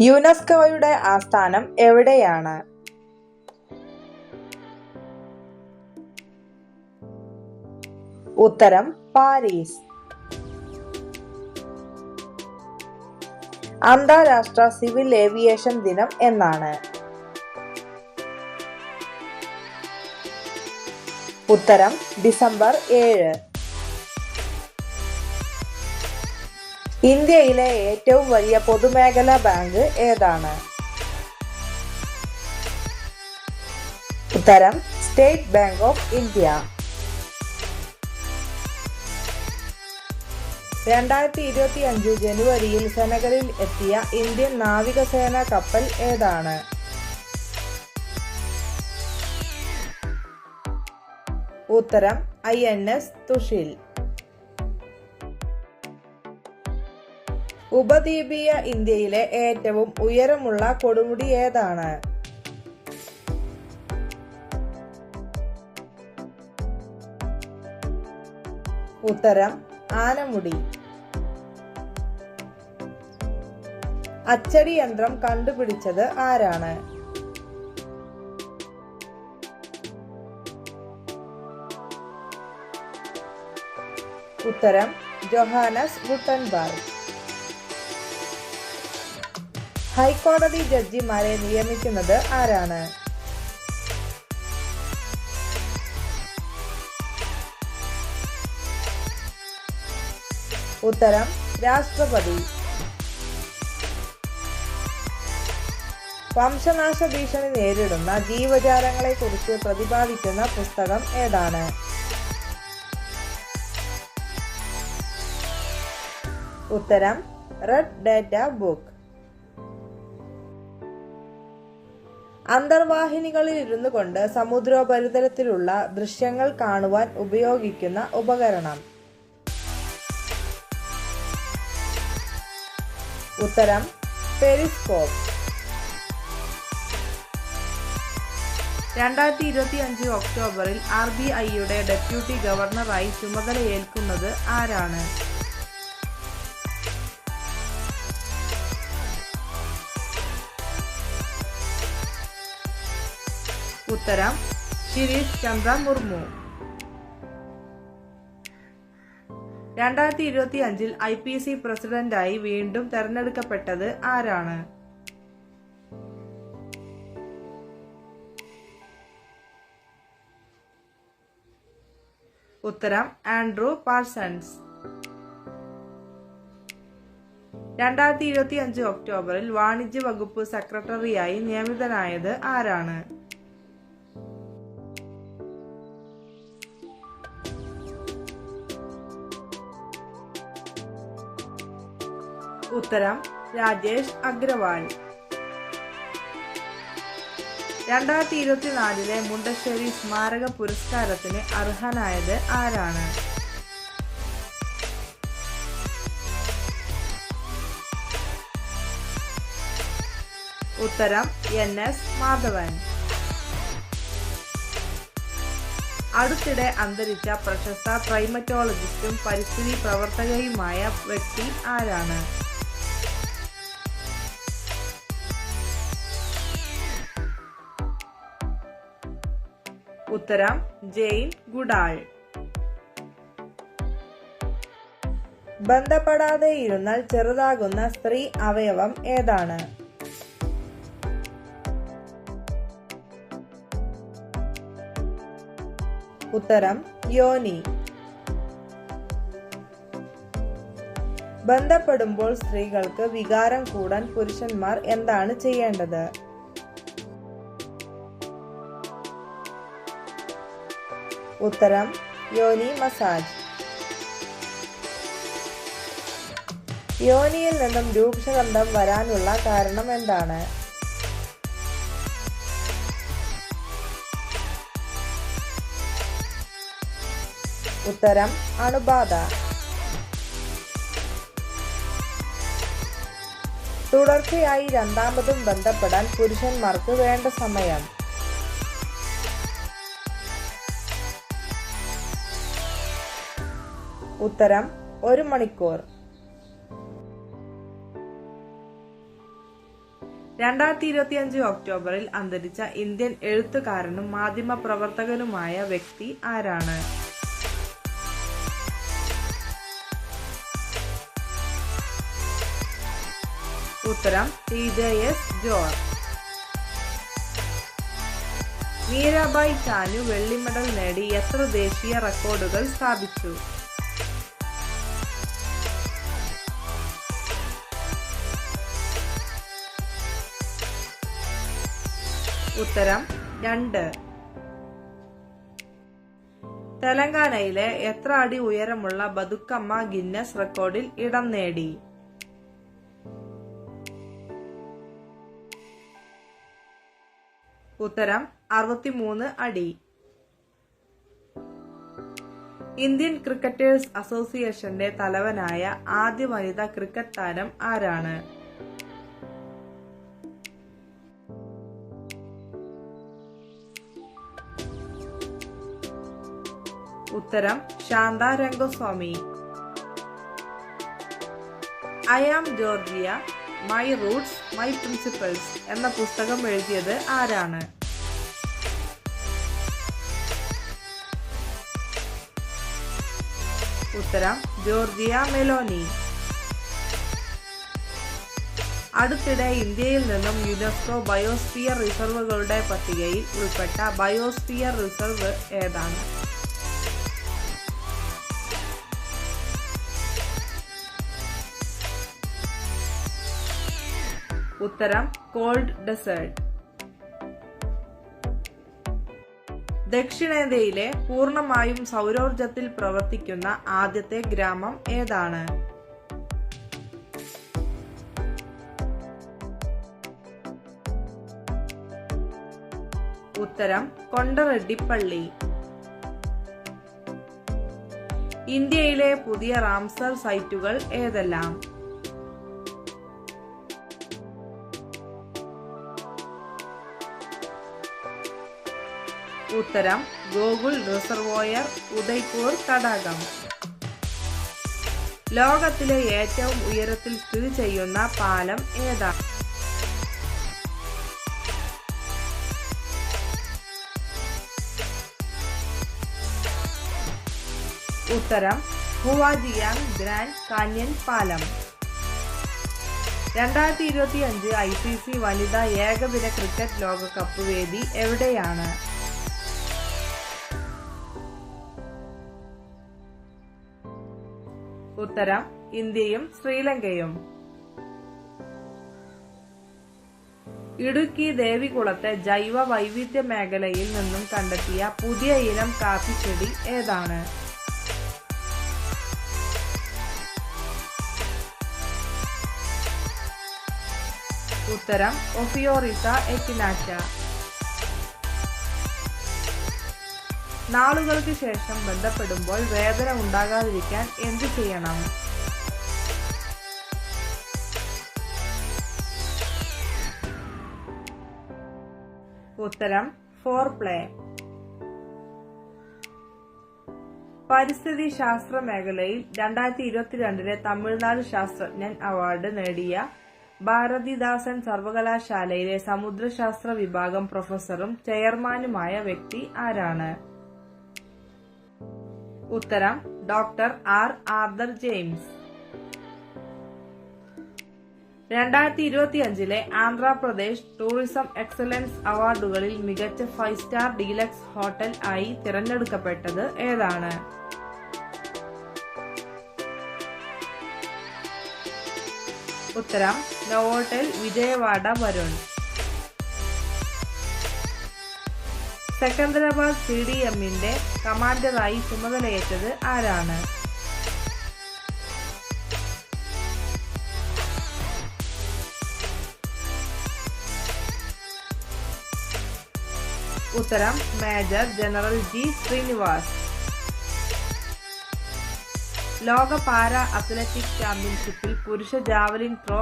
യുനെസ്കോയുടെ ആസ്ഥാനം എവിടെയാണ്? ഉത്തരം പാരീസ്. അന്താരാഷ്ട്ര സിവിൽ ഏവിയേഷൻ ദിനം എന്നാണ്. ഉത്തരം ഡിസംബർ ഏഴ്. ഇന്ത്യയിലെ ഏറ്റവും വലിയ പൊതുമേഖലാ ബാങ്ക് ഏതാണ്? ഉത്തരം സ്റ്റേറ്റ് ബാങ്ക് ഓഫ് ഇന്ത്യ. രണ്ടായിരത്തി ഇരുപത്തി അഞ്ച് ജനുവരിയിൽ സെനഗലിൽ എത്തിയ ഇന്ത്യൻ നാവികസേന കപ്പൽ ഏതാണ്? ഉത്തരം ഐ എൻ എസ് തുഷിൽ. ഉപദ്വീപീയ ഇന്ത്യയിലെ ഏറ്റവും ഉയരമുള്ള കൊടുമുടി ഏതാണ്? ഉത്തരം ആനമുടി. അച്ചടി യന്ത്രം കണ്ടുപിടിച്ചത് ആരാണ്? ഉത്തരം ജൊഹാനസ് ഗുട്ടൻബർഗ്. ഹൈക്കോടതി ജഡ്ജിമാരെ നിയമിക്കുന്നത് ആരാണ്? ഉത്തരം രാഷ്ട്രപതി. വംശനാശ ഭീഷണി നേരിടുന്ന ജീവജാലങ്ങളെ കുറിച്ച് പ്രതിപാദിക്കുന്ന പുസ്തകം ഏതാണ്? ഉത്തരം റെഡ് ഡേറ്റ ബുക്ക്. അന്തർവാഹിനികളിൽ ഇരുന്നു കൊണ്ട് സമുദ്രോപരിതലത്തിലുള്ള ദൃശ്യങ്ങൾ കാണുവാൻ ഉപയോഗിക്കുന്ന ഉപകരണം. ഉത്തരം പെരിസ്കോപ്പ്. രണ്ടായിരത്തി ഇരുപത്തി അഞ്ച് ഒക്ടോബറിൽ ആർ ബി ഐയുടെ ഡെപ്യൂട്ടി ഗവർണറായി ചുമതലയേൽക്കുന്നത് ആരാണ്? ഉത്തരം ശിരീഷ് ചന്ദ്ര മുർമു. രണ്ടായിരത്തി ഇരുപത്തി അഞ്ചിൽ ഐ പി സി പ്രസിഡന്റായി വീണ്ടും തെരഞ്ഞെടുക്കപ്പെട്ടത് ആരാണ്? ഉത്തരം ആൻഡ്രൂ പാർസൺസ് രണ്ടായിരത്തി ഇരുപത്തി അഞ്ച് ഒക്ടോബറിൽ വാണിജ്യ വകുപ്പ് സെക്രട്ടറിയായി നിയമിതനായത് ആരാണ്? ഉത്തരം രാജേഷ് അഗ്രവാൾ. രണ്ടായിരത്തി ഇരുപത്തിനാലിലെ മുണ്ടശ്ശേരി സ്മാരക പുരസ്കാരത്തിന് അർഹനായത് ആരാണ്? ഉത്തരം എൻ എസ് മാധവൻ. അടുത്തിടെ അന്തരിച്ച പ്രശസ്ത ക്ലൈമറ്റോളജിസ്റ്റും പരിസ്ഥിതി പ്രവർത്തകയുമായ വ്യക്തി ആരാണ്? ഉത്തരം ജെയിൻ ഗുഡാൾ. ബന്ധപ്പെടാതെ ഇരുന്നാൽ ചെറുതാകുന്ന സ്ത്രീ അവയവം ഏതാണ്? ഉത്തരം യോനി. ബന്ധപ്പെടുമ്പോൾ സ്ത്രീകൾക്ക് വികാരം കൂടാൻ പുരുഷന്മാർ എന്താണ് ചെയ്യേണ്ടത്? ഉത്തരം യോനി മസാജ്. യോനിയിൽ നിന്നും രൂക്ഷഗന്ധം വരാനുള്ള കാരണം എന്താണ്? ഉത്തരം അണുബാധ. തുടർച്ചയായി രണ്ടാമതും ബന്ധപ്പെടാൻ പുരുഷന്മാർക്ക് വേണ്ട സമയം. ഉത്തരം ഒരു മണിക്കൂർ. രണ്ടായിരത്തി ഇരുപത്തിയഞ്ച് ഒക്ടോബറിൽ അന്തരിച്ച ഇന്ത്യൻ എഴുത്തുകാരനും മാധ്യമ പ്രവർത്തകനുമായ വ്യക്തി ആരാണ്? ഉത്തരം T J S George. Mirabai Chanu വെള്ളി മെഡൽ നേടി എത്ര ദേശീയ റെക്കോർഡുകൾ സ്ഥാപിച്ചു? ഉത്തരം രണ്ട്. തെലങ്കാനയിലെ എത്ര അടി ഉയരമുള്ള ബതുക്കമ്മ ഗിന്നസ് റെക്കോർഡിൽ ഇടം നേടി? ഉത്തരം അറുപത്തിമൂന്ന് അടി. ഇന്ത്യൻ ക്രിക്കറ്റേഴ്സ് അസോസിയേഷന്റെ തലവനായ ആദ്യ വനിതാ ക്രിക്കറ്റ് താരം ആരാണ്? ഉത്തരം Shantha Rangaswamy. I am Georgia my roots my principles എന്ന പുസ്തകം എഴുതിയത് ആരാണ്? ഉത്തരം ജോർജിയ മെലോനി. അടുത്തിടെ ഇന്ത്യയിൽ നിന്നും യുനെസ്കോ ബയോസ്ഫിയർ റിസർവുകളുടെ പട്ടികയിൽ ഉൾപ്പെട്ട ബയോസ്ഫിയർ റിസർവ് ഏതാണ്? ഉത്തരം കോൾഡ് ഡെസേർട്ട് ദക്ഷിണേന്ത്യയിലെ പൂർണമായും സൗരോർജത്തിൽ പ്രവർത്തിക്കുന്ന ആദ്യത്തെ ഗ്രാമം ഏതാണ്? ഉത്തരം കൊണ്ടറെഡ്ഡിപ്പള്ളി. ഇന്ത്യയിലെ പുതിയ റാംസർ സൈറ്റുകൾ ഏതെല്ലാം? ഉത്തരം ഗോകുൽ റിസർവോയർ ഉദയ്പൂർ തടാകം. ലോകത്തിലെ ഏറ്റവും ഉയരത്തിൽ സ്ഥിതി ചെയ്യുന്ന പാലം ഏതാണ് ഉത്തരം ഹുവാജിയാങ് ഗ്രാൻഡ് കാന്യൻ പാലം. രണ്ടായിരത്തി ഇരുപത്തി അഞ്ച് ഐ സി സി വനിതാ ഏകദിന ക്രിക്കറ്റ് ലോകകപ്പ് വേദി എവിടെയാണ്? ഉത്തരം ഇന്ത്യയും ശ്രീലങ്കയും. ഇടുക്കി ദേവികുളത്തെ ജൈവ വൈവിധ്യ മേഖലയിൽ നിന്നും കണ്ടെത്തിയ പുതിയ ഇനം കാപ്പി ചെടി ഏതാണ്? ഉത്തരം ഒഫിയോറിസ എക്കിനാറ്റ നാളുകൾക്ക് ശേഷം ബന്ധപ്പെടുമ്പോൾ വേദന ഉണ്ടാകാതിരിക്കാൻ എന്തു ചെയ്യണം? ഉത്തരം ഫോർ പ്ലേ പരിസ്ഥിതി ശാസ്ത്ര മേഖലയിൽ രണ്ടായിരത്തി ഇരുപത്തിരണ്ടിലെ തമിഴ്നാട് ശാസ്ത്രജ്ഞൻ അവാർഡ് നേടിയ ഭാരതിദാസൻ സർവകലാശാലയിലെ സമുദ്രശാസ്ത്ര വിഭാഗം പ്രൊഫസറും ചെയർമാനുമായ വ്യക്തി ആരാണ്? ഉത്തരം ഡോക്ടർ ആർ ആർദർ ജെയിംസ്. രണ്ടായിരത്തി ഇരുപത്തി അഞ്ചിലെ ആന്ധ്രാപ്രദേശ് ടൂറിസം എക്സലൻസ് അവാർഡുകളിൽ മികച്ച ഫൈവ് സ്റ്റാർ ഡീലക്സ് ഹോട്ടൽ ആയി തിരഞ്ഞെടുക്കപ്പെട്ടത് ഏതാണ്? ഉത്തരം Novotel Vijayawada Varun. Secunderabad C D എമ്മിന്റെ കമാൻഡറായി ചുമതലയേറ്റത് ആരാണ്? ഉത്തരം മേജർ ജനറൽ ജി ശ്രീനിവാസ്. ലോക പാര അത്ലറ്റിക് ചാമ്പ്യൻഷിപ്പിൽ പുരുഷ javelin throw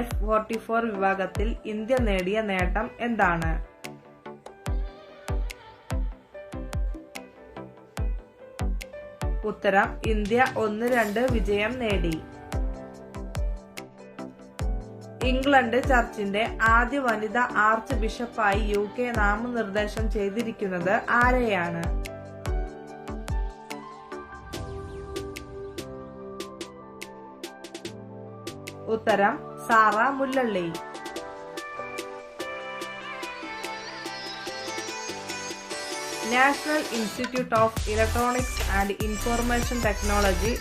F forty four വിഭാഗത്തിൽ ഇന്ത്യ നേടിയ നേട്ടം എന്താണ്? ഉത്തരം ഇന്ത്യ ഒന്ന് രണ്ട് വിജയം നേടി. ഇംഗ്ലണ്ട് ചർച്ചിന്റെ ആദ്യ വനിതാ ആർച്ച് ബിഷപ്പായി യു കെ നാമനിർദ്ദേശം ചെയ്തിരിക്കുന്നത് ആരെയാണ്? ഉത്തരം Sarah Mullally. National institute of electronics and information technology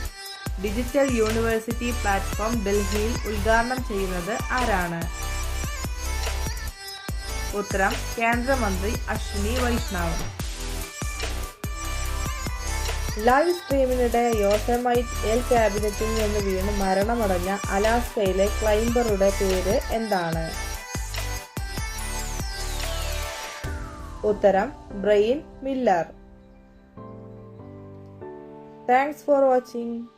digital university platform ഡൽഹിയിൽ ഉദ്ഘാടനം ചെയ്യുന്നത് ആരാണ്? ഉത്തരം കേന്ദ്രമന്ത്രി അശ്വിനി വൈഷ്ണവ്. ലൈവ് സ്ട്രീമിനിടെ യോസെമൈറ്റ് എൽ ക്യാബിനറ്റിൽ നിന്ന് വീണ് മരണമടഞ്ഞ അലാസ്കയിലെ ക്ലൈംബറുടെ പേര് എന്താണ്? ഉത്തരം Brian Miller. Thanks for watching